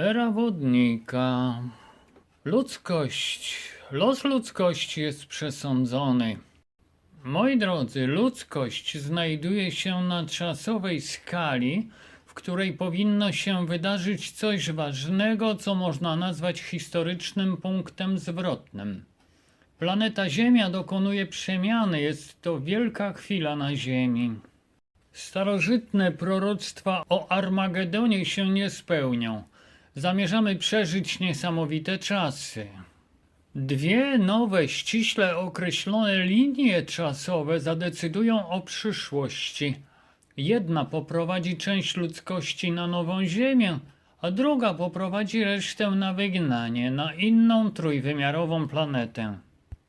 Era wodnika. Ludzkość, los ludzkości jest przesądzony. Moi drodzy, ludzkość znajduje się na czasowej skali, w której powinno się wydarzyć coś ważnego, co można nazwać historycznym punktem zwrotnym. Planeta Ziemia dokonuje przemiany, jest to wielka chwila na Ziemi. Starożytne proroctwa o Armagedonie się nie spełnią. Zamierzamy przeżyć niesamowite czasy. Dwie nowe, ściśle określone linie czasowe zadecydują o przyszłości. Jedna poprowadzi część ludzkości na nową Ziemię, a druga poprowadzi resztę na wygnanie, na inną trójwymiarową planetę.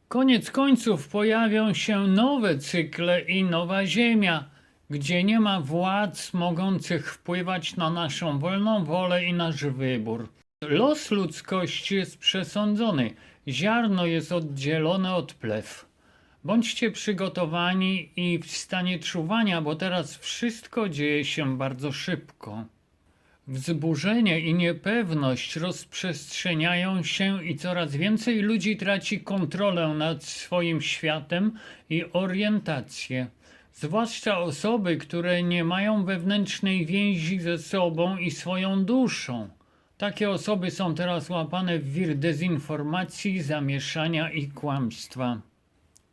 Koniec końców pojawią się nowe cykle i nowa Ziemia, gdzie nie ma władz mogących wpływać na naszą wolną wolę i nasz wybór. Los ludzkości jest przesądzony, ziarno jest oddzielone od plew. Bądźcie przygotowani i w stanie czuwania, bo teraz wszystko dzieje się bardzo szybko. Wzburzenie i niepewność rozprzestrzeniają się i coraz więcej ludzi traci kontrolę nad swoim światem i orientację. Zwłaszcza osoby, które nie mają wewnętrznej więzi ze sobą i swoją duszą. Takie osoby są teraz łapane w wir dezinformacji, zamieszania i kłamstwa.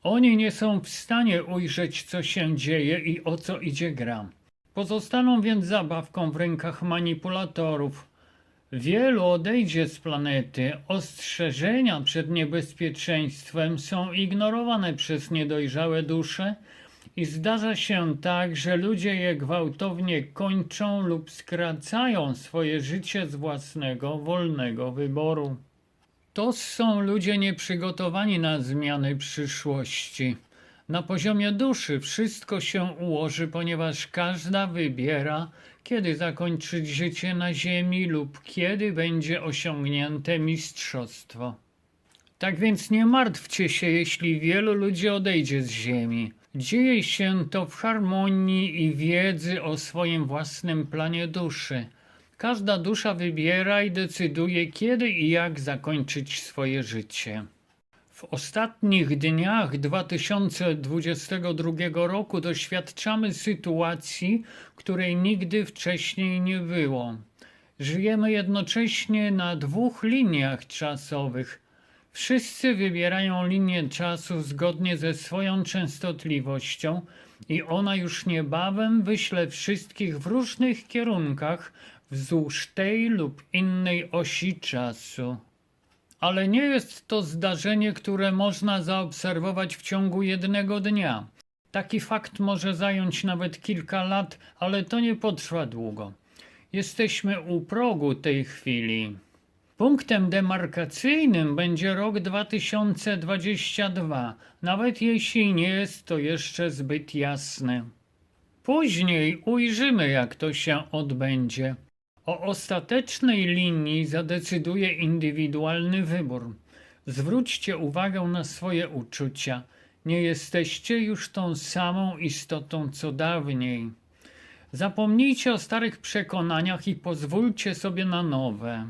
Oni nie są w stanie ujrzeć, co się dzieje i o co idzie gra. Pozostaną więc zabawką w rękach manipulatorów. Wielu odejdzie z planety. Ostrzeżenia przed niebezpieczeństwem są ignorowane przez niedojrzałe dusze i zdarza się tak, że ludzie je gwałtownie kończą lub skracają swoje życie z własnego wolnego wyboru. To są ludzie nieprzygotowani na zmiany przyszłości. Na poziomie duszy wszystko się ułoży, ponieważ każda wybiera, kiedy zakończyć życie na Ziemi lub kiedy będzie osiągnięte mistrzostwo. Tak więc nie martwcie się, jeśli wielu ludzi odejdzie z Ziemi. Dzieje się to w harmonii i wiedzy o swoim własnym planie duszy. Każda dusza wybiera i decyduje, kiedy i jak zakończyć swoje życie. W ostatnich dniach 2022 roku doświadczamy sytuacji, której nigdy wcześniej nie było. Żyjemy jednocześnie na dwóch liniach czasowych. Wszyscy wybierają linię czasu zgodnie ze swoją częstotliwością i ona już niebawem wyśle wszystkich w różnych kierunkach wzdłuż tej lub innej osi czasu. Ale nie jest to zdarzenie, które można zaobserwować w ciągu jednego dnia. Taki fakt może zająć nawet kilka lat, ale to nie potrwa długo. Jesteśmy u progu tej chwili. Punktem demarkacyjnym będzie rok 2022, nawet jeśli nie jest to jeszcze zbyt jasne. Później ujrzymy, jak to się odbędzie. O ostatecznej linii zadecyduje indywidualny wybór. Zwróćcie uwagę na swoje uczucia. Nie jesteście już tą samą istotą co dawniej. Zapomnijcie o starych przekonaniach i pozwólcie sobie na nowe.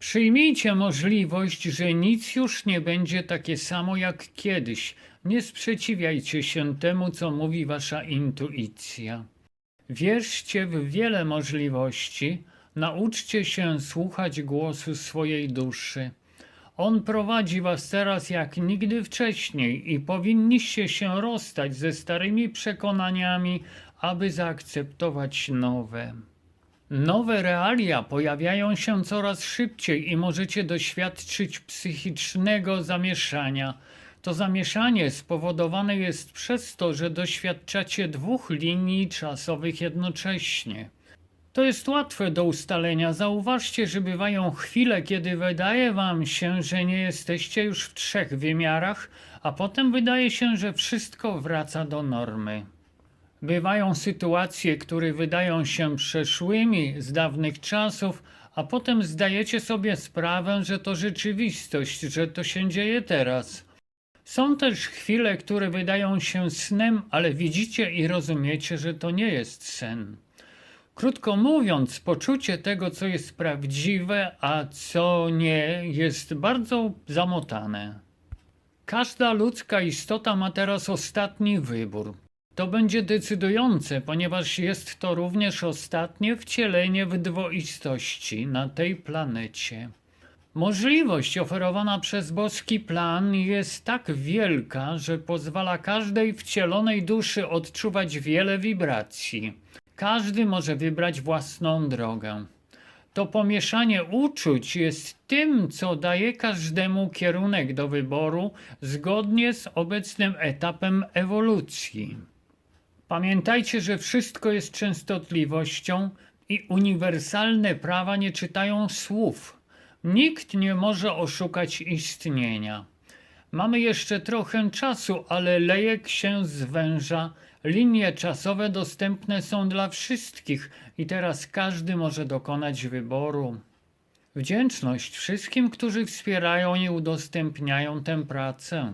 Przyjmijcie możliwość, że nic już nie będzie takie samo jak kiedyś. Nie sprzeciwiajcie się temu, co mówi wasza intuicja. Wierzcie w wiele możliwości, nauczcie się słuchać głosu swojej duszy. On prowadzi was teraz jak nigdy wcześniej i powinniście się rozstać ze starymi przekonaniami, aby zaakceptować nowe. Nowe realia pojawiają się coraz szybciej i możecie doświadczyć psychicznego zamieszania. To zamieszanie spowodowane jest przez to, że doświadczacie dwóch linii czasowych jednocześnie. To jest łatwe do ustalenia. Zauważcie, że bywają chwile, kiedy wydaje wam się, że nie jesteście już w trzech wymiarach, a potem wydaje się, że wszystko wraca do normy. Bywają sytuacje, które wydają się przeszłymi z dawnych czasów, a potem zdajecie sobie sprawę, że to rzeczywistość, że to się dzieje teraz. Są też chwile, które wydają się snem, ale widzicie i rozumiecie, że to nie jest sen. Krótko mówiąc, poczucie tego, co jest prawdziwe, a co nie, jest bardzo zamotane. Każda ludzka istota ma teraz ostatni wybór. To będzie decydujące, ponieważ jest to również ostatnie wcielenie w dwoistości na tej planecie. Możliwość oferowana przez boski plan jest tak wielka, że pozwala każdej wcielonej duszy odczuwać wiele wibracji. Każdy może wybrać własną drogę. To pomieszanie uczuć jest tym, co daje każdemu kierunek do wyboru zgodnie z obecnym etapem ewolucji. Pamiętajcie, że wszystko jest częstotliwością i uniwersalne prawa nie czytają słów. Nikt nie może oszukać istnienia. Mamy jeszcze trochę czasu, ale lejek się zwęża. Linie czasowe dostępne są dla wszystkich i teraz każdy może dokonać wyboru. Wdzięczność wszystkim, którzy wspierają i udostępniają tę pracę.